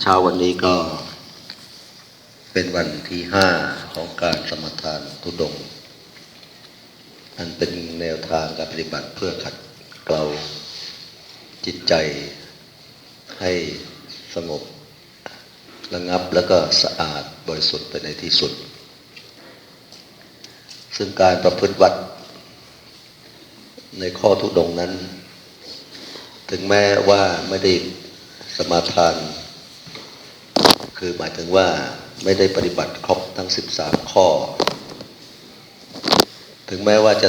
เช้าวันนี้ก็เป็นวันที่ห้าของการสมทานทุดง อันเป็นแนวทางการปฏิบัติเพื่อขัดเกลาจิตใจให้สงบระงับแล้วก็สะอาดบริสุทธิ์ไปในที่สุด ซึ่งการประพฤติวัดในข้อทุดงนั้น ถึงแม้ว่าไม่ได้สมาทาน คือหมายถึงว่าไม่ได้ปฏิบัติครบทั้ง 13 ข้อ ถึงแม้ว่าจะ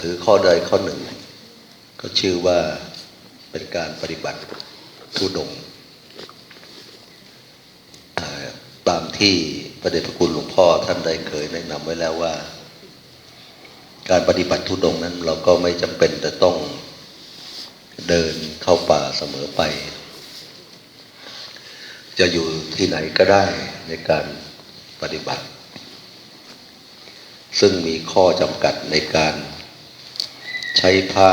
ถือข้อใดข้อหนึ่ง ก็ชื่อว่าเป็นการปฏิบัติทุดงตามที่พระเดชพระคุณหลวงพ่อท่านได้เคยแนะนำไว้แล้วว่า การปฏิบัติทุดงนั้นเราก็ไม่จำเป็นจะต้องเดินเข้าป่าเสมอไป จะอยู่ที่ไหนก็ได้ในการปฏิบัติ ซึ่งมีข้อจำกัดในการใช้ผ้า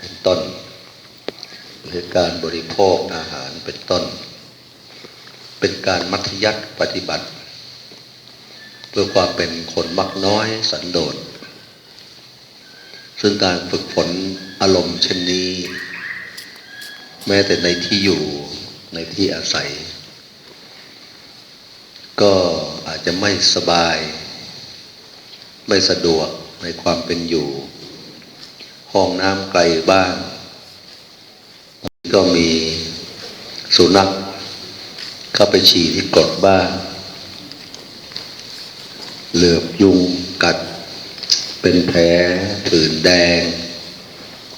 เป็นต้น หรือการบริโภคอาหารเป็นต้น เป็นการมัธยัติปฏิบัติ เพื่อความเป็นคนมักน้อยสันโดษซึ่งการฝึกฝนอารมณ์เช่นนี้ แม้แต่ในที่อยู่ในที่อาศัย ก็อาจจะไม่สบาย ไม่สะดวกในความเป็นอยู่ ห้องน้ำไกลบ้างก็มีสุนัขเข้าไปฉี่ที่กรดบ้างเหลือบยุงกัด เป็นแผลผื่นแดง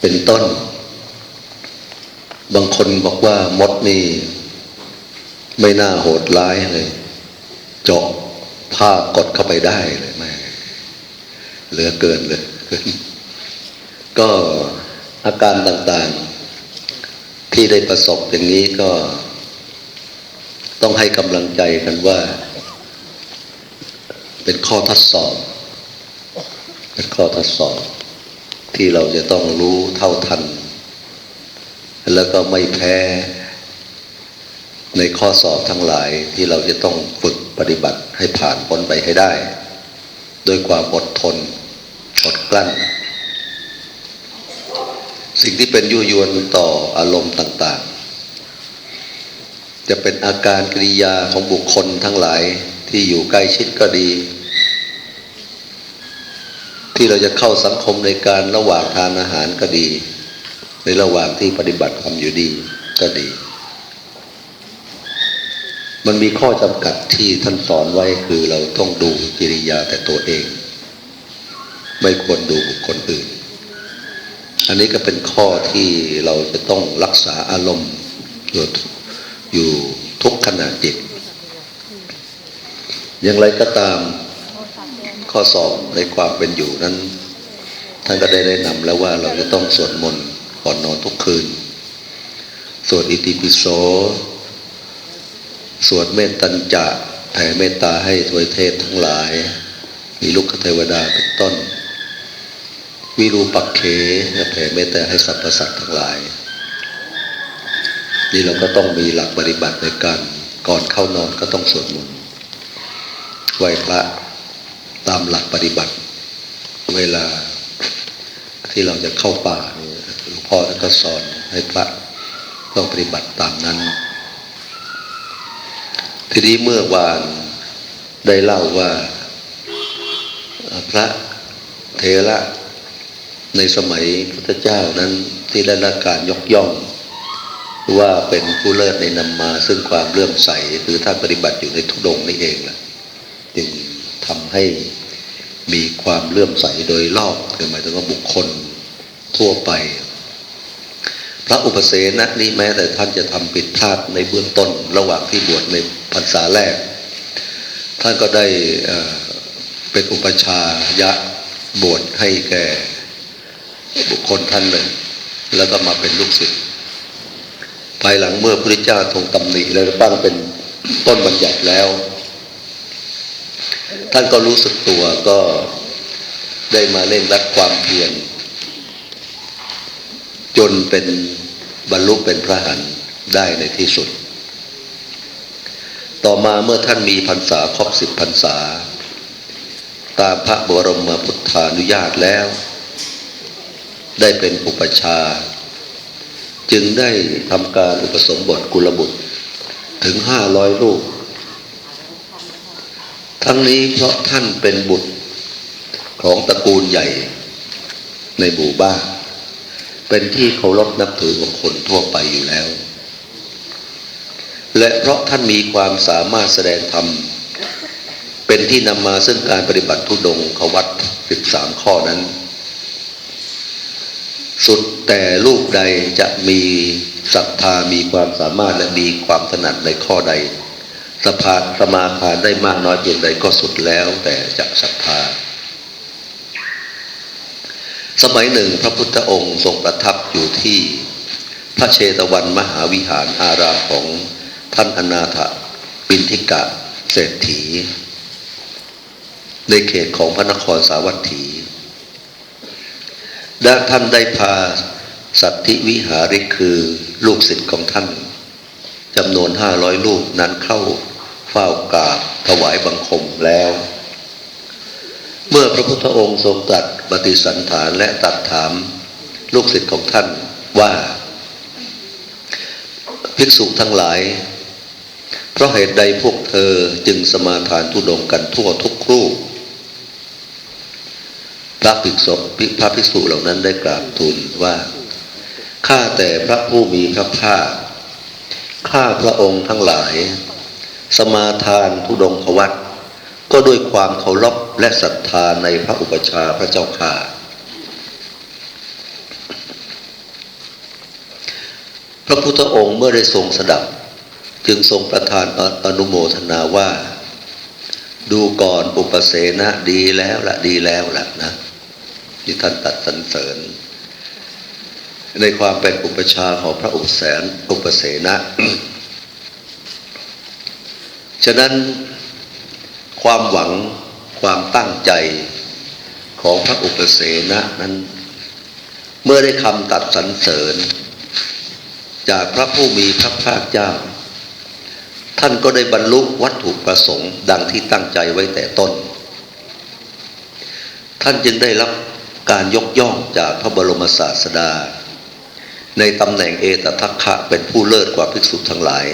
เป็นต้น บางคนบอกว่ามดนี่ ไม่น่าโหดร้ายเลย เจาะผ้ากดเข้าไปได้เลยแม่เหลือเกินเลยก็อาการต่างๆ ที่ได้ประสบอย่างนี้ก็ ต้องให้กำลังใจกันว่า เป็นข้อทดสอบ เป็นข้อทดสอบ ที่เราจะต้องรู้เท่าทัน แล้วก็ไม่แพ้ ในข้อสอบทั้งหลายที่เราจะต้องฝึกปฏิบัติให้ผ่านพ้นไปให้ได้ ด้วยความอดทนอดกลั้น สิ่งที่เป็นยุยวนต่ออารมณ์ต่างๆ จะเป็นอาการกริยาของบุคคลทั้งหลายที่อยู่ใกล้ชิดก็ดี ที่เราจะเข้าสังคมในการระหว่างทานอาหารก็ดี ในระหว่างที่ปฏิบัติธรรมอยู่ดีก็ดี มันมีข้อจำกัดที่ท่านสอนไว้คือเราต้องดูกิริยาแต่ตัวเอง ไม่ควรดูบุคคลอื่น อันนี้ก็เป็นข้อที่เราจะต้องรักษาอารมณ์อยู่อยู่ทุกขณะจิต อย่างไรก็ตามข้อสอบในความเป็นอยู่นั้น ท่านก็ได้แนะนำแล้วว่าเราจะต้องสวดมนต์ก่อนนอนทุกคืน สวดอิติปิโส สวดเมตตัญจะแผ่เมตตาให้ทวยเทพทั้งหลาย มีลูกเทวดาเป็นต้น วิรูปักเขและแผ่เมตตาให้สรรพสัตว์ทั้งหลาย นี่เราก็ต้องมีหลักปฏิบัติในการก่อนเข้านอนก็ต้องสวดมนต์ไหว้พระตามหลักปฏิบัติ เวลาที่เราจะเข้าป่าหลวงพ่อท่านก็สอนให้พระต้องปฏิบัติตามนั้น ทีนี้เมื่อวานได้เล่าว่า พระเทระในสมัยพุทธเจ้านั้นที่ได้รับการยกย่องว่าเป็นผู้เลิศในนำมา ซึ่งความเลื่อมใสคือท่านปฏิบัติอยู่ในทุดงนี่เองแหละจึงทำให้มีความเลื่อมใสโดยรอบคือหมายถึงว่าบุคคลทั่วไป พระอุปเสนนี่แม้แต่ท่านจะทำผิดพลาดในเบื้องต้น ระหว่างที่บวชใน พรรษาแรก ท่านก็ได้เป็นอุปชายะบวชให้แก่บุคคลท่านหนึ่ง แล้วก็มาเป็นลูกศิษย์ภายหลังเมื่อพระเจ้าทรงตำหนิแล้วตั้งเป็นต้นบัญญัติแล้ว ท่านก็รู้สึกตัวก็ได้มาเร่งรัดความเพียรจนเป็นบรรลุเป็นพระหันได้ในที่สุด ต่อมาเมื่อท่านมีพรรษาครบสิบพรรษา ตามพระบรมพุทธานุญาตแล้ว ได้เป็นอุปชา จึงได้ทำการอุปสมบทกุลบุตรถึงห้าร้อยลูก ทั้งนี้เพราะท่านเป็นบุตรของตระกูลใหญ่ในหมู่บ้าน เป็นที่เคารพนับถือของคนทั่วไปอยู่แล้ว และเพราะท่านมีความสามารถแสดงธรรม เป็นที่นำมาซึ่งการปฏิบัติทุดงควัตสิบสามข้อนั้น สุดแต่ลูกใดจะมีศรัทธามีความสามารถและมีความถนัดในข้อใดสภาสมาทานได้มากน้อยเพียงใดก็สุดแล้วแต่จะศรัทธา สมัยหนึ่งพระพุทธองค์ทรงประทับอยู่ที่พระเชตวันมหาวิหารอารามของ ท่านอนาถปินทิกะเศรษฐี ในเขตของพระนครสาวัตถีด้านท่านได้พาสัตธิวิหาริกคือลูกศิษย์ของท่านจำนวนห้าร้อยลูกนั้นเข้าเฝ้ากราบถวายบังคมแล้ว เมื่อพระพุทธองค์ทรงตรัสปฏิสันฐานและตรัสถามลูกศิษย์ของท่านว่า ภิกษุทั้งหลาย เพราะเหตุใดพวกเธอจึงสมาทานทุดงกันทั่วทุกครู่พระภิกษุพระภิกษุเหล่านั้นได้กราบทูลว่า ข้าแต่พระผู้มีพระภาค ข้าพระองค์ทั้งหลาย สมาทานทุดงควัตก็ด้วยความเคารพและศรัทธาในพระอุปชฌาย์พระเจ้าข่าพระพุทธองค์เมื่อได้ทรงสดับ จึงทรงประทานอนุโมทนาว่า ดูก่อนอุปเสนะดีแล้วละดีแล้วละนะที่ท่านตัดสรรเสริญ ในความเป็นอุปชาของพระอุปแสนอุปเสนะ ฉะนั้นความหวังความตั้งใจของพระอุปเสนะนั้น เมื่อได้คำตัดสรรเสริญ จากพระผู้มีพระภาคเจ้า ท่านก็ได้บรรลุวัตถุประสงค์ ดังที่ตั้งใจไว้แต่ต้น ท่านจึงได้รับการยกย่องจากพระบรมศาสดา ในตำแหน่งเอตทัคคะเป็นผู้เลิศกว่าภิกษุทั้งหลาย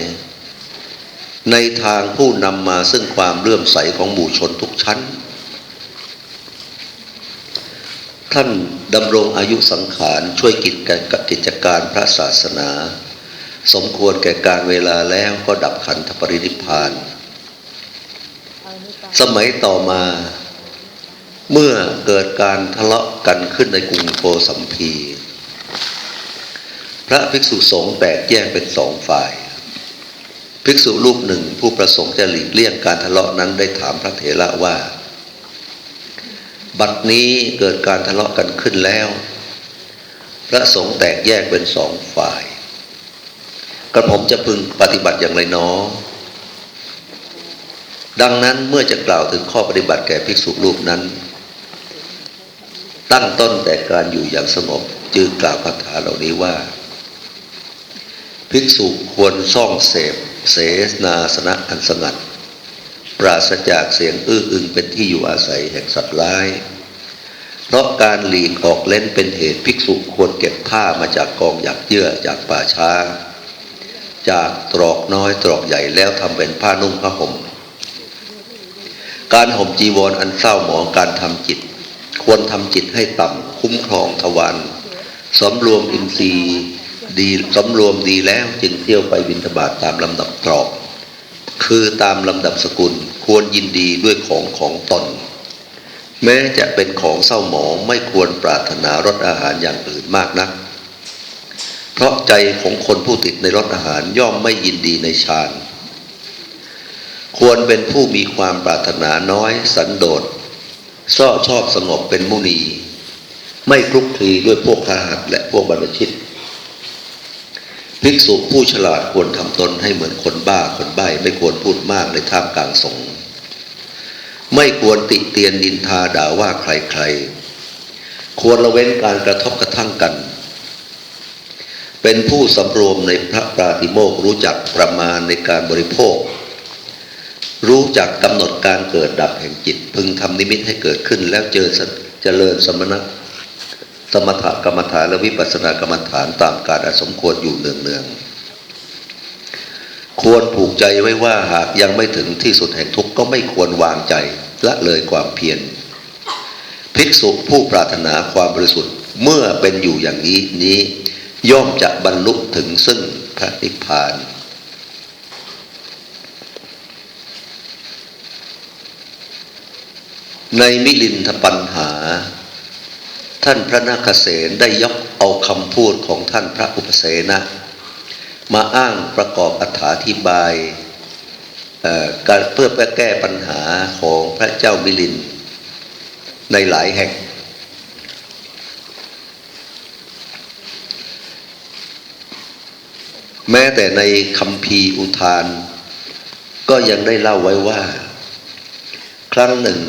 ในทางผู้นำมาซึ่งความเลื่อมใสของหมู่ชนทุกชั้น ท่านดำรงอายุสังขารช่วยกิจกับกิจการพระศาสนา สมควรแก่การเวลาแล้วก็ดับขันธปรินิพพาน สมัยต่อมา เมื่อเกิดการทะเลาะกันขึ้นในกรุงโกสัมพี พระภิกษุสงฆ์แตกแยกเป็นสองฝ่าย ภิกษุรูปหนึ่งผู้ประสงค์จะหลีกเลี่ยงการทะเลาะนั้นได้ถามพระเถระว่า บัดนี้เกิดการทะเลาะกันขึ้นแล้ว พระสงฆ์แตกแยกเป็นสองฝ่าย กระผมจะพึงปฏิบัติอย่างไรน้อดังนั้นเมื่อจะกล่าวถึงข้อปฏิบัติแก่ภิกษุรูปนั้น ตั้งต้นแต่การอยู่อย่างสงบจึงกล่าวคาถาเหล่านี้ว่า ภิกษุควรซ่องเสพเสนาสนะอันสงัด ปราศจากเสียงอื้ออึงเป็นที่อยู่อาศัยแห่งสัตว์ร้าย เพราะการหลีกออกเล่นเป็นเหตุภิกษุควรเก็บผ้ามาจากกองหยักเยื่อจากป่าช้า จากตรอกน้อยตรอกใหญ่แล้วทำเป็นผ้านุ่งผ้าห่ม การห่มจีวรออันเศร้าหมองการทำจิต ควรทำจิตให้ต่ำคุ้มครองทวารสำรวมอินทรีย์ดีสำรวมดีแล้วจึงเที่ยวไปบิณฑบาตตามลำดับตรอก คือตามลำดับสกุลควรยินดีด้วยของของตน แม้จะเป็นของเศร้าหมองไม่ควรปรารถนารสอาหารอย่างอื่นมากนัก เพราะใจของคนผู้ติดในรสอาหารย่อมไม่ยินดีในฌาน ควรเป็นผู้มีความปรารถนาน้อย สันโดษซ่อชอบสงบเป็นมุนี ไม่คลุกคลีด้วยพวกขาหัดและพวกบรรชิต ภิกษุผู้ฉลาดควรทำตนให้เหมือนคนบ้าคนใบ้ไม่ควรพูดมากในท่ามกลางสงฆ์ไม่ควรติเตียนนินทาด่าว่าใครๆ ควรละเว้นการกระทบกระทั่งกัน เป็นผู้สำรวมในพระปราติโมกข์รู้จักประมาณในการบริโภค รู้จักกำหนดการเกิดดับแห่งจิต พึงทำนิมิตให้เกิดขึ้น แล้วเจอเจริญสมณะสมถกรรมฐานและวิปัสสนากรรมฐานตามการอสมควรอยู่เนืองๆควรผูกใจไว้ว่าหากยังไม่ถึงที่สุดแห่งทุกข์ก็ไม่ควรวางใจละเลยความเพียรภิกษุผู้ปรารถนาความบริสุทธิ์เมื่อเป็นอยู่อย่างนี้นี้ ย่อมจะบรรลุถึงซึ่งพระนิพพาน ในมิลินทปัญหา ท่านพระนาคเษนได้ยกเอาคำพูดของท่านพระอุปเสนะ มาอ้างประกอบอธิบายเอ่อการเพื่อแก้ปัญหาของพระเจ้ามิลิน ในหลายแห่ง แม้แต่ในคำพีอุทาน ก็ยังได้เล่าไว้ว่า ครั้งหนึ่ง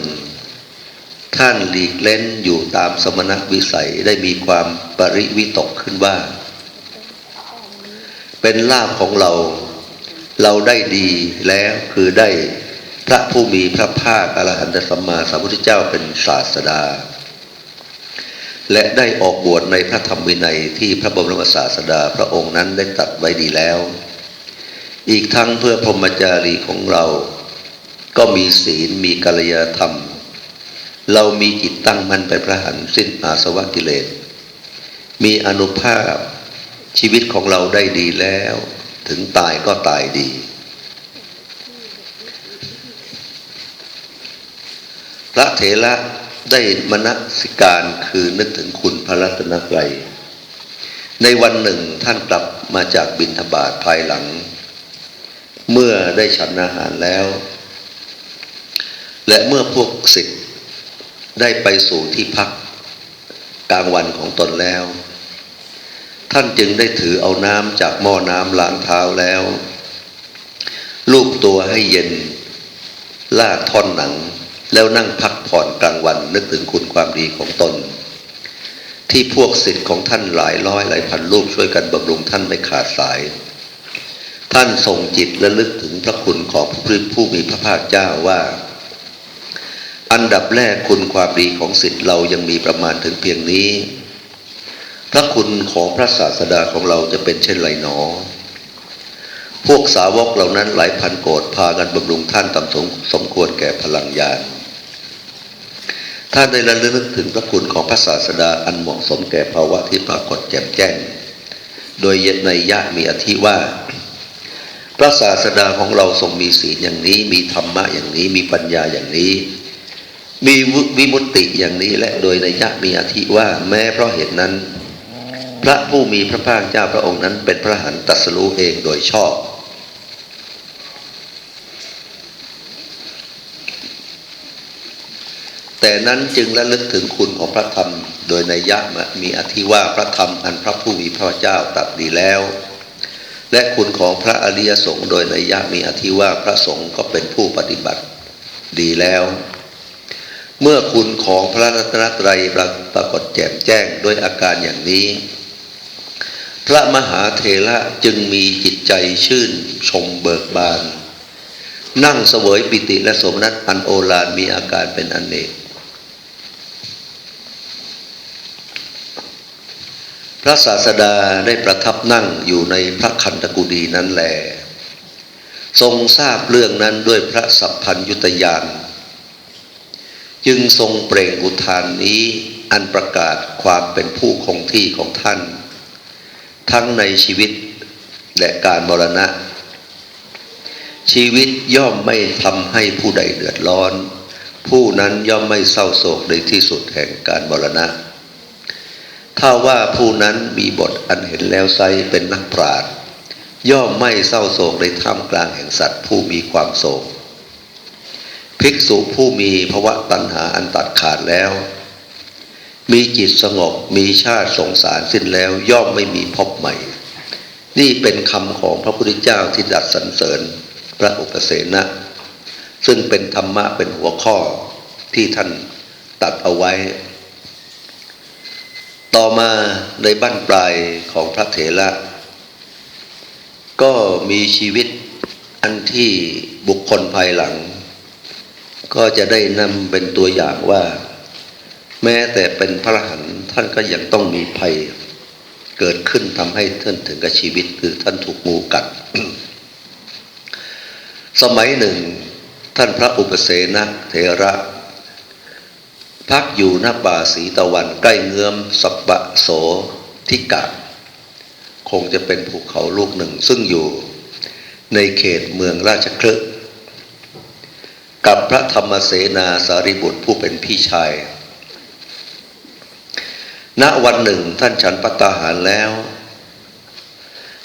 ท่านหลีกเล้นอยู่ตามสมณวิสัยได้มีความปริวิตกขึ้นว่า เป็นลาภของเรา เราได้ดีแล้วคือได้พระผู้มีพระภาคอรหันตสัมมาสัมพุทธเจ้าเป็นศาสดา และได้ออกบวชในพระธรรมวินัยที่พระบรมศาสดาพระองค์นั้นได้ตัดไว้ดีแล้ว อีกทั้งเพื่อพรหมจารีของเรา ก็มีศีลมีกัลยาธรรม เรามีจิตตั้งมั่นเป็นพระหันสิ้นอาสวะกิเลส มีอนุภาพชีวิตของเราได้ดีแล้ว ถึงตายก็ตายดี พระเถระ ได้มณสิการคือนึกถึงคุณพระรัตนตรัยในวันหนึ่งท่านกลับมาจากบิณฑบาตภายหลัง เมื่อได้ฉันอาหารแล้ว และเมื่อพวกศิษย์ได้ไปสู่ที่พักกลางวันของตนแล้ว ท่านจึงได้ถือเอาน้ำจากหม้อน้ำล้างเท้าแล้วลูบตัวให้เย็นลากท่อนหนังแล้วนั่งพักผ่อนกลาง วันนึกถึงคุณความดีของตน ที่พวกศิษย์ของท่านหลายร้อยหลายพันรูปช่วยกันบำรุงท่านไม่ขาดสาย ท่านทรงจิตและลึกถึงพระคุณของพระผู้มีพระภาคเจ้าว่า อันดับแรกคุณความดีของศิษย์เรายังมีประมาณถึงเพียงนี้ พระคุณของพระศาสดาของเราจะเป็นเช่นไรหนอพวกสาวกเหล่านั้นหลายพันโกรธพากันบำรุงท่านตามสมควรแก่พลังญาณ ท่านได้ระลึกถึงพระคุณของพระศาสดาอันเหมาะสมแก่ภาวะที่ปรากฏแจ่มแจ้ง โดยในยะมีอธิว่า พระศาสดาของเราทรงมีศีลอย่างนี้ มีธรรมะอย่างนี้ มีปัญญาอย่างนี้ มีวิมุตติอย่างนี้และโดยในยะมีอธิว่าแม้เพราะเหตุนั้น พระผู้มีพระภาคเจ้าพระองค์นั้นเป็นพระหันตัสรู้เองโดยชอบ แต่นั้นจึงระลึกถึงคุณของพระธรรม โดยในยะมีอธิว่าพระธรรมอันพระผู้มีพระเจ้าตรัสดีแล้ว และคุณของพระอริยสงฆ์โดยในยะมีอธิว่าพระสงฆ์ก็เป็นผู้ปฏิบัติดีแล้ว เมื่อคุณของพระรัตนตรัยปรากฏแจ่มแจ้งด้วยอาการอย่างนี้ พระมหาเถระจึงมีจิตใจชื่นชมเบิกบานนั่งเสวยปิติและสมนัตอันโอฬารมีอาการเป็นอนเนก พระศาสดาได้ประทับนั่งอยู่ในพระคันตกุฎีนั้นแล ทรงทราบเรื่องนั้นด้วยพระสัพพัญยุตยาน จึงทรงเปล่งอุทานนี้อันประกาศความเป็นผู้คงที่ของท่าน ทั้งในชีวิตและการมรณะ ชีวิตย่อมไม่ทำให้ผู้ใดเดือดร้อน ผู้นั้นย่อมไม่เศร้าโศกในที่สุดแห่งการมรณะ ถ้าว่าผู้นั้นมีบทอันเห็นแล้วไซเป็นนักปราชญ์ย่อมไม่เศร้าโศกในท่ามกลางแห่งสัตว์ผู้มีความโศก ภิกษุผู้มีภวะตัณหาอันตัดขาดแล้ว มีจิตสงบมีชาติสงสารสิ้นแล้วย่อมไม่มีพบใหม่ นี่เป็นคำของพระพุทธเจ้าที่ดัดสรรเสริญพระอุปเสนะ ซึ่งเป็นธรรมะเป็นหัวข้อที่ท่านตัดเอาไว้ ต่อมาในบั้นปลายของพระเถระก็มีชีวิตอันที่บุคคลภายหลัง ก็จะได้นำเป็นตัวอย่างว่า แม้แต่เป็นพระหันท่านก็ยังต้องมีภัย เกิดขึ้นทำให้ท่านถึงกับชีวิตคือท่านถูกงูกัด สมัยหนึ่ง ท่านพระอุปเสนเถระ พักอยู่หน้าป่าสีตะวัน ใกล้เงื้อมสัปปะโสทิกะ คงจะเป็นภูเขาลูกหนึ่งซึ่งอยู่ในเขตเมืองราชคลึกับพระธรรมเสนาสารีบุตรผู้เป็นพี่ชาย ณวันหนึ่งท่านฉันปัตตาหารแล้ว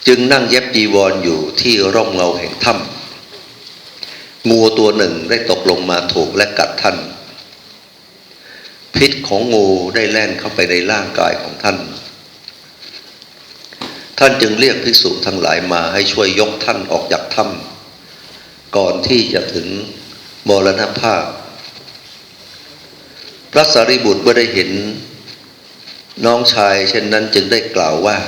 จึงนั่งเย็บจีวรออยู่ที่ร่มเงาแห่งถ้ำงูตัวหนึ่งได้ตกลงมาถูกและกัดท่าน พิษของงูได้แล่นเข้าไปในร่างกายของท่าน ท่านจึงเรียกภิกษุทั้งหลายมาให้ช่วยยกท่านออกจากถ้ำก่อนที่จะถึงมรณภาพ พระสารีบุตรเมื่อได้เห็น น้องชายเช่นนั้นจึงได้กล่าวว่า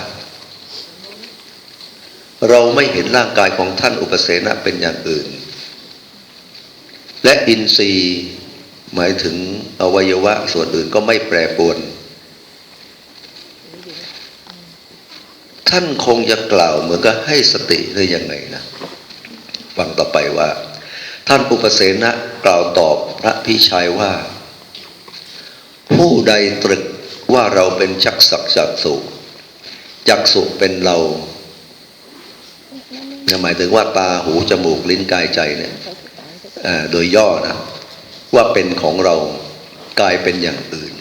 เราไม่เห็นร่างกายของท่านอุปเสนะเป็นอย่างอื่น และอินทรีย์ หมายถึงอวัยวะส่วนอื่นก็ไม่แปรปรวน ท่านคงจะกล่าวเหมือนกับให้สติหรือยังไงนะฟังต่อไปว่า ท่านอุปเสนะกล่าวตอบพระพี่ชายว่า ผู้ใดตรึกว่าเราเป็นจักสักจักสุจักสุเป็นเราหมายถึงว่าตาหูจมูกลิ้นกายใจเนี่ยโดยย่อนะ ว่าเป็นของเรากลายเป็นอย่างอื่น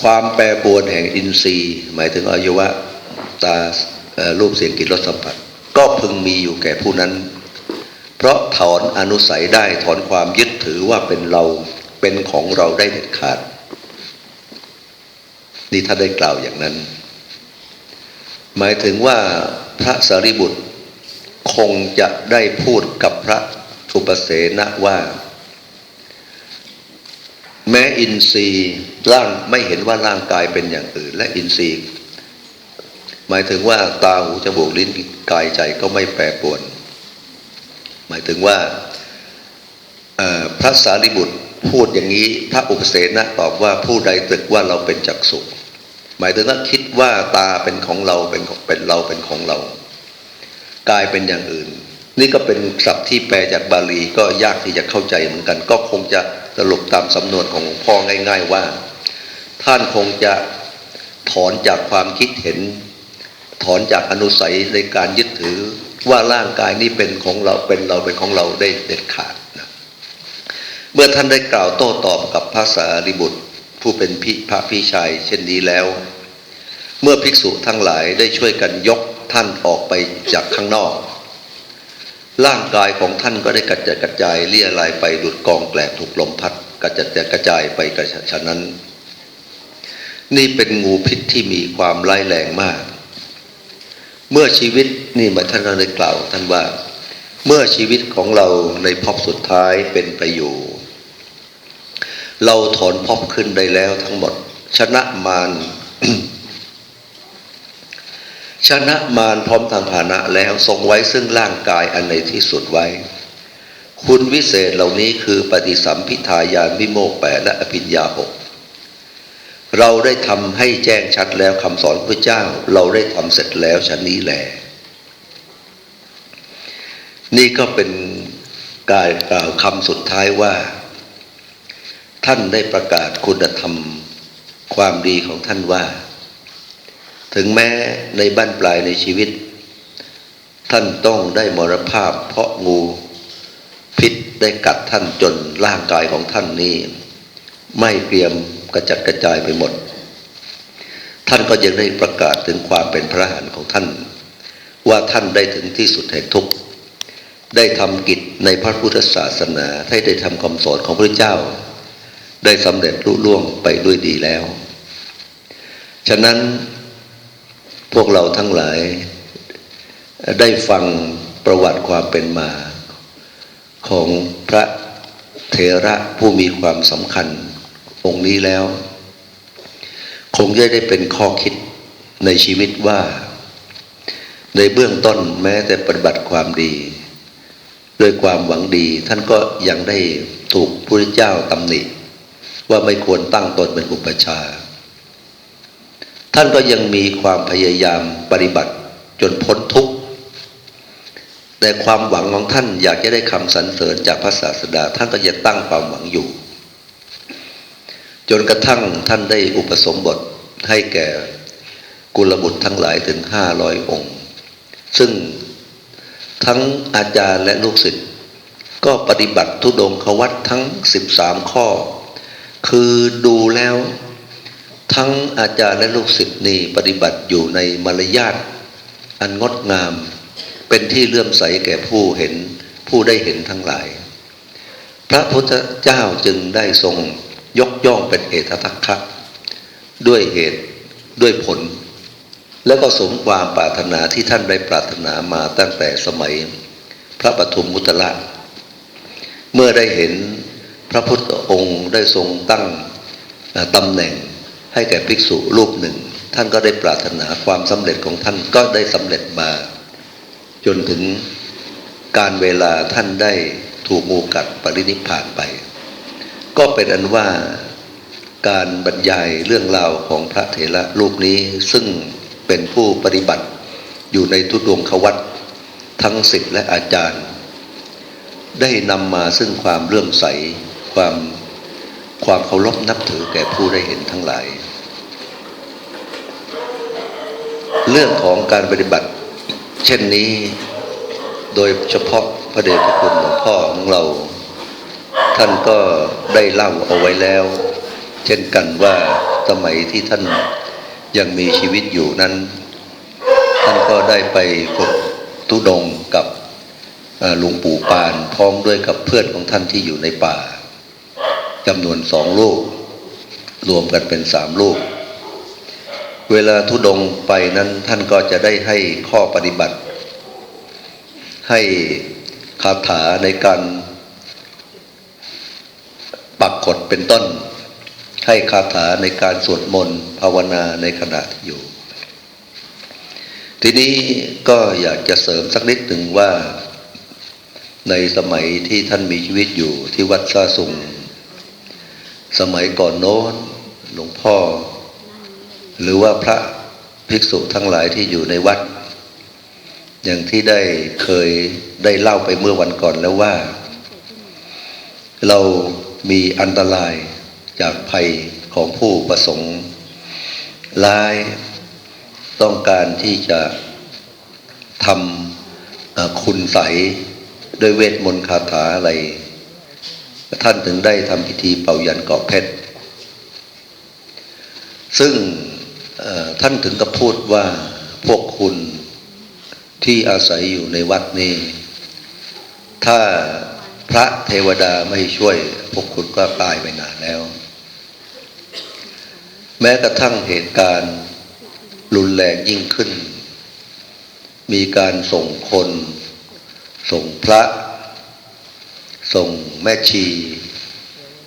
ความแปรปรวนแห่งอินทรีย์ หมายถึงอายุวะตารูปเสียงกลิ่นรสสัมผัส ก็พึงมีอยู่แก่ผู้นั้น เพราะถอนอนุสัยได้ถอนความยึดถือว่าเป็นเราเป็นของเราได้เด็ดขาด นี่ถ้าได้กล่าวอย่างนั้น หมายถึงว่าพระสารีบุตรคงจะได้พูดกับพระ อุปเสนะว่า แม้อินทรีย์ร่างไม่เห็นว่าร่างกายเป็นอย่างอื่น และอินทรีย์ หมายถึงว่าตาหูจมูกลิ้นกายใจก็ไม่แปรปรวน หมายถึงว่าพระสารีบุตรพูดอย่างนี้พระอุปเสนะตอบว่าผู้ใดตรึกว่าเราเป็นจักสุหมายถึงว่าคิดว่าตาเป็นของเราเป็นเป็นเราเป็นของเรา กายเป็นอย่างอื่น นี่ก็เป็นศัพท์ที่แปลจากบาลีก็ยากที่จะเข้าใจเหมือนกัน ก็คงจะสรุปตามสำนวนของพ่อง่าย ๆว่า ท่านคงจะถอนจากความคิดเห็น ถอนจากอนุสัยในการยึดถือว่าร่างกายนี้เป็นของเราเป็นเราเป็นของเราได้เด็ดขาดนะเมื่อท่านได้กล่าวโต้ตอบกับพระสารีบุตร ผู้เป็นพิพระพี่ชาย เช่นนี้แล้ว เมื่อภิกษุทั้งหลายได้ช่วยกันยกท่านออกไปจากข้างนอก ร่างกายของท่านก็ได้กระจัดกระจายเลี่ยลายไปดุดกองแกลบถูกลมพัดกระจัดกระจายไปกระฉะนั้น นี่เป็นงูพิษที่มีความร้ายแรงมาก เมื่อชีวิตนี่มาท่านได้กล่าวท่านว่า เมื่อชีวิตของเราในพบสุดท้ายเป็นไปอยู่ เราถอนพบขึ้นได้แล้วทั้งหมด ชนะมาร ชนะมารพร้อมทางภาณะแล้วทรงไว้ซึ่งร่างกายอันในที่สุดไว้ คุณวิเศษเหล่านี้คือปฏิสัมพิทายานวิโมกแปและอภิญญาหกเราได้ทำให้แจ้งชัดแล้วคำสอนพระเจ้า เราได้ทำเสร็จแล้วชั้นนี้แหละนี่ก็เป็นการกล่าวคำสุดท้ายว่า ท่านได้ประกาศคุณธรรม ความดีของท่านว่า ถึงแม้ในบ้านปลายในชีวิต ท่านต้องได้มรภาพ เพราะงูพิษได้กัดท่านจนร่างกายของท่านนี้ ไม่เตรียมกระจัดกระจายไปหมด ท่านก็ยังได้ประกาศถึงความเป็นพระหันของท่าน ว่าท่านได้ถึงที่สุดแห่งทุกข์ได้ทำกิจในพระพุทธศาสนาให้ได้ทำคำสอนของพระเจ้า ได้สำเร็จลุล่วงไปด้วยดีแล้ว ฉะนั้น พวกเราทั้งหลายได้ฟังประวัติความเป็นมา ของพระเทระผู้มีความสำคัญ องค์นี้แล้ว คงจะได้เป็นข้อคิดในชีวิตว่า ในเบื้องต้นแม้แต่ปฏิบัติความดีด้วยความหวังดี ท่านก็ยังได้ถูกพระเจ้าตำหนิ ว่าไม่ควรตั้งตนเป็นอุปชา ท่านก็ยังมีความพยายามปฏิบัติจนพ้นทุกข์แต่ความหวังของท่านอยากจะได้คำสรรเสริญจากพระศาสดาท่านก็ยังตั้งความหวังอยู่ จนกระทั่งท่านได้อุปสมบทให้แก่กุลบุตรทั้งหลายถึงห้าร้อยองค์ ซึ่งทั้งอาจารย์และลูกศิษย์ก็ปฏิบัติทุดงควัตทั้งสิบสามข้อ คือดูแล้ว ทั้งอาจารย์และลูกศิษย์นี่ปฏิบัติอยู่ในมารยาทอันงดงาม เป็นที่เลื่อมใสแก่ผู้เห็นผู้ได้เห็นทั้งหลาย พระพุทธเจ้าจึงได้ทรงยกย่องเป็นเอตทัคคะด้วยเหตุด้วยผล แล้วก็สมความปรารถนาที่ท่านได้ปรารถนามาตั้งแต่สมัย พระปฐุมมุตระเมื่อได้เห็นพระพุทธองค์ได้ทรงตั้งตำแหน่ง ให้แก่ภิกษุรูปหนึ่ง ท่านก็ได้ปรารถนาความสำเร็จของท่านก็ได้สำเร็จมา จนถึงการเวลาท่านได้ถูกงูกัดปรินิพพานไป ก็เป็นอันว่าการบรรยายเรื่องราวของพระเถระรูปนี้ซึ่งเป็นผู้ปฏิบัติอยู่ในทุดวงควัตทั้งสิทธิ์และอาจารย์ ได้นำมาซึ่งความเลื่อมใสความ ความเคารพนับถือแก่ผู้ได้เห็นทั้งหลาย เรื่องของการปฏิบัติ เช่นนี้โดยเฉพาะพระเดชพระคุณหลวงพ่อของเรา ท่านก็ได้เล่าเอาไว้แล้ว เช่นกันว่าสมัยที่ท่านยังมีชีวิตอยู่นั้น ท่านก็ได้ไปฝึกทุดงกับหลวงปู่ปานพร้อมด้วยกับเพื่อนของท่านที่อยู่ในป่า จำนวนสองลูก รวมกันเป็นสามลูก เวลาทุดงไปนั้นท่านก็จะได้ให้ข้อปฏิบัติ ให้คาถาในการปักกฎเป็นต้น ให้คาถาในการสวดมนต์ภาวนาในขณะที่อยู่ ทีนี้ก็อยากจะเสริมสักนิดหนึ่งว่าในสมัยที่ท่านมีชีวิตอยู่ที่วัดซาสุง สมัยก่อนโน้นหลวงพ่อ หรือว่าพระภิกษุทั้งหลายที่อยู่ในวัด อย่างที่ได้เคยได้เล่าไปเมื่อวันก่อนแล้วว่า เรามีอันตรายจากภัยของผู้ประสงค์ร้ายต้องการที่จะทำคุณใสด้วยเวทมนต์คาถาอะไร ท่านถึงได้ทำพิธีเป่ายันเกาะเพชร ซึ่งท่านถึงกับพูดว่าพวกคุณที่อาศัยอยู่ในวัดนี้ ถ้าพระเทวดาไม่ช่วย พวกคุณก็ตายไปนานแล้ว แม้กระทั่งเหตุการณ์รุนแรงยิ่งขึ้น มีการส่งคน ส่งพระ ส่งแม่ชี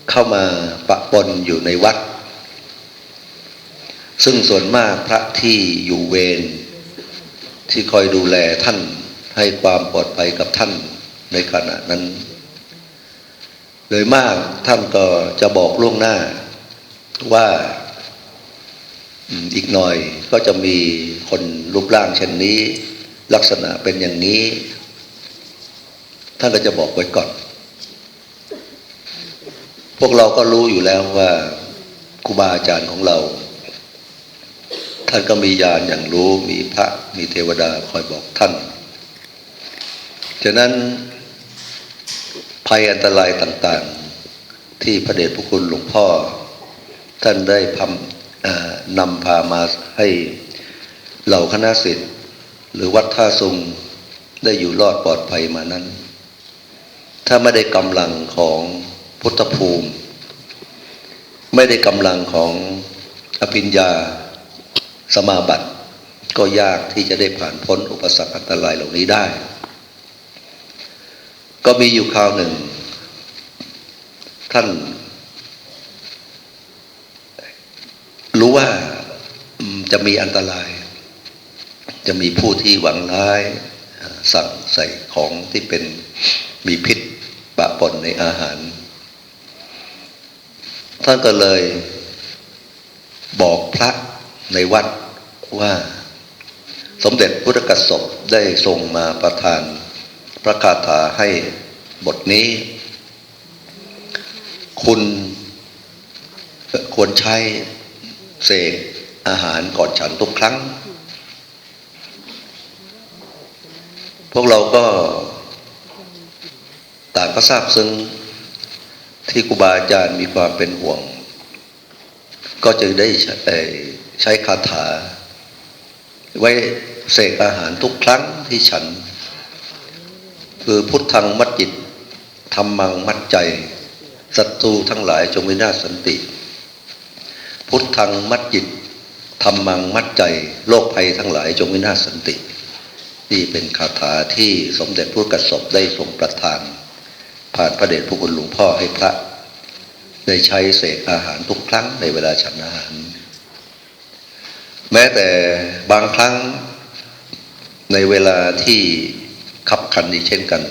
เข้ามาปะปนอยู่ในวัด ซึ่งส่วนมากพระที่อยู่เวรที่คอยดูแลท่านให้ความปลอดภัยกับท่านในขณะนั้น โดยมากท่านก็จะบอกล่วงหน้าว่าอีกหน่อยก็จะมีคนรูปร่างเช่นนี้ ลักษณะเป็นอย่างนี้ ท่านก็จะบอกไว้ก่อน พวกเราก็รู้อยู่แล้วว่าครูบาอาจารย์ของเรา ท่านก็มีญาณอย่างรู้มีพระมีเทวดาคอยบอกท่าน ฉะนั้นภัยอันตรายต่างๆ ที่พระเดชพระคุณหลวงพ่อ ท่านได้พำนำพามาให้เหล่าคณะสิทธิ์หรือวัดท่าทรงได้อยู่รอดปลอดภัยมานั้น ถ้าไม่ได้กำลังของ พุทธภูมิ ไม่ได้กำลังของอภิญญาสมาบัติก็ยากที่จะได้ผ่านพ้นอุปสรรคอันตรายเหล่านี้ได้ ก็มีอยู่คราวหนึ่ง ท่าน รู้ว่าจะมีอันตราย จะมีผู้ที่หวังร้ายสั่งใส่ของที่เป็นมีพิษปะปนในอาหาร ท่านก็เลยบอกพระในวัดว่า สมเด็จพุทธกัสสปได้ทรงมาประทานพระคาถาให้บทนี้ คุณควรใช้เสกอาหารก่อนฉันทุกครั้ง พวกเราก็ต่างก็ทราบซึ้ง ที่ครูบาอาจารย์มีความเป็นห่วง ก็จึงได้ใช้คาถา ไว้เสกอาหารทุกครั้งที่ฉัน คือพุทธังมัดจิตธรรมังมัดใจศัตรูทั้งหลายจงวินาศสันติ พุทธังมัดจิตธรรมังมัดใจ โลกภัยทั้งหลายจงวินาศสันติ นี่เป็นคาถาที่สมเด็จพระกัสสปได้ทรงประทาน ผ่านพระเดชพระคุณหลวงพ่อให้พระ ได้ใช้เสกอาหารทุกครั้งในเวลาฉันอาหาร แม้แต่บางครั้งในเวลาที่ขับขันอีกเช่นกัน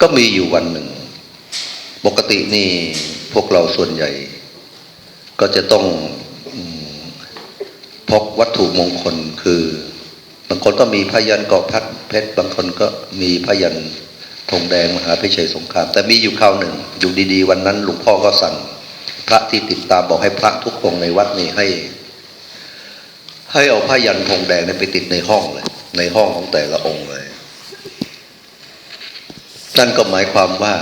ก็มีอยู่วันหนึ่ง ปกตินี่พวกเราส่วนใหญ่ ก็จะต้องพกวัตถุมงคลคือบางคนก็มีพยันเกาะพัดเพชรบางคนก็มีพยัน ธงแดงมหาพิชัยสงคราม แต่มีอยู่คราวหนึ่ง อยู่ดีๆ วันนั้นหลวงพ่อก็สั่ง พระที่ติดตามบอกให้พระทุกองในวัดนี้ให้ ให้เอาผ้ายันธงแดงนั้ไปติดในห้องเลย ในห้องของแต่ละองค์เลยนั่นก็หมายความว่า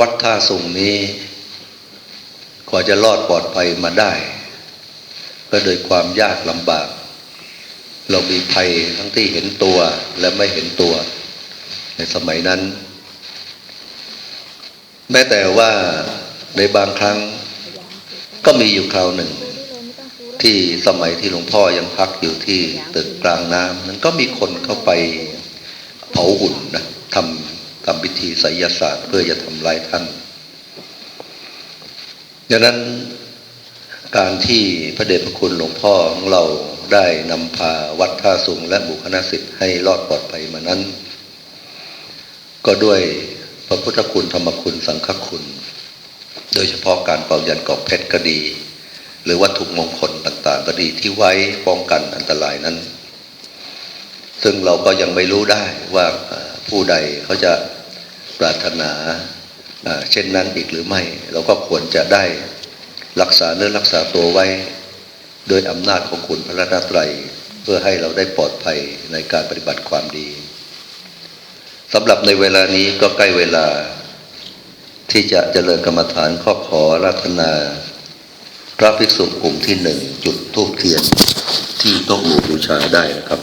วัดท่าสุงนี้กว่าจะรอดปลอดภัยมาได้ ก็โดยความยากลำบาก เรามีภัยทั้งที่เห็นตัวและไม่เห็นตัว ในสมัยนั้น แม้แต่ว่าในบางครั้งก็มีอยู่คราวหนึ่ง ที่สมัยที่หลวงพ่อยังพักอยู่ที่ตึกกลางน้ำนั้นก็มีคนเข้าไปเผาหุ่นนะทำทำพิธีไสยศาสตร์เพื่อจะทำลายท่านดังนั้นการที่พระเดชพระคุณหลวงพ่อของเราได้นำพาวัดท่าสุงและบุคณะสิทธิ์ให้รอดปลอดภัยมานั้น ก็ด้วยพระพุทธคุณธรรมคุณสังฆคุณ โดยเฉพาะการเป่ายันกอกเพชรก็ดี หรือวัตถุมงคลต่างๆ ก็ดีที่ไว้ป้องกันอันตรายนั้น ซึ่งเราก็ยังไม่รู้ได้ว่าผู้ใดเขาจะปรารถนาเอ่อเช่นนั้นอีกหรือไม่ เราก็ควรจะได้รักษาเนื้อรักษาตัวไว้ โดยอำนาจของคุณพระรัตนตรัยเพื่อให้เราได้ปลอดภัยในการปฏิบัติความดี สำหรับในเวลานี้ก็ใกล้เวลา ที่จะเจริญกรรมฐานข้อขอรัตนา พระภิกษุกลุ่มที่หนึ่งจุดทูบเทียนที่โต๊ะหมู่บูชาได้นะครับ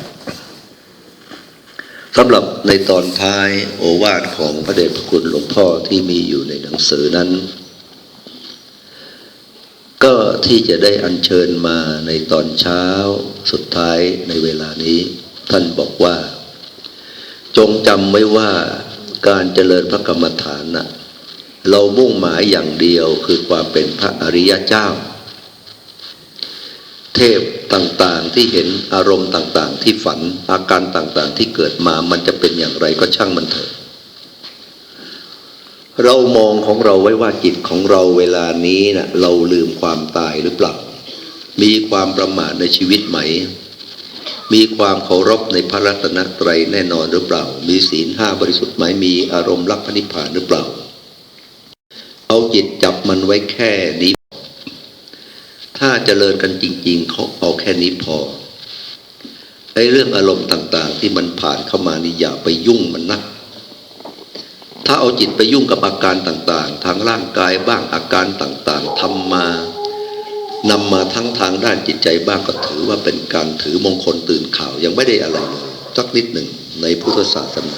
สำหรับในตอนท้ายโอวาทของพระเดชพระคุณหลวงพ่อที่มีอยู่ในหนังสือนั้น ก็ที่จะได้อัญเชิญมาในตอนเช้าสุดท้ายในเวลานี้ ท่านบอกว่า จงจำไว้ว่าการเจริญพระกรรมฐานนะเรามุ่งหมายอย่างเดียวคือความเป็นพระอริยเจ้า เทพต่างๆที่เห็นอารมณ์ต่างๆ ที่ฝันอาการต่างๆ ที่เกิดมามันจะเป็นอย่างไรก็ช่างมันเถอะ เรามองของเราไว้ว่าจิตของเราเวลานี้นะเราลืมความตายหรือเปล่ามีความประมาทในชีวิตไหม มีความเคารพในพระรัตนตรัยแน่นอนหรือเปล่า มีศีลห้าบริสุทธิ์ไหมมีอารมณ์รักพระนิพพานหรือเปล่า เอาจิตจับมันไว้แค่นี้ ถ้าเจริญกันจริง ๆ เขาเอาแค่นี้พอไอ้เรื่องอารมณ์ต่าง ๆ ที่มันผ่านเข้ามานี่อย่าไปยุ่งมันนักถ้าเอาจิตไปยุ่งกับอาการต่าง ๆ ทางร่างกายบ้างอาการต่าง ๆทำมา นำมาทั้งทางด้านจิตใจบ้างก็ถือว่าเป็นการถือมงคลตื่นข่าวยังไม่ได้อะไรเลยสักนิดหนึ่งในพุทธศาสนา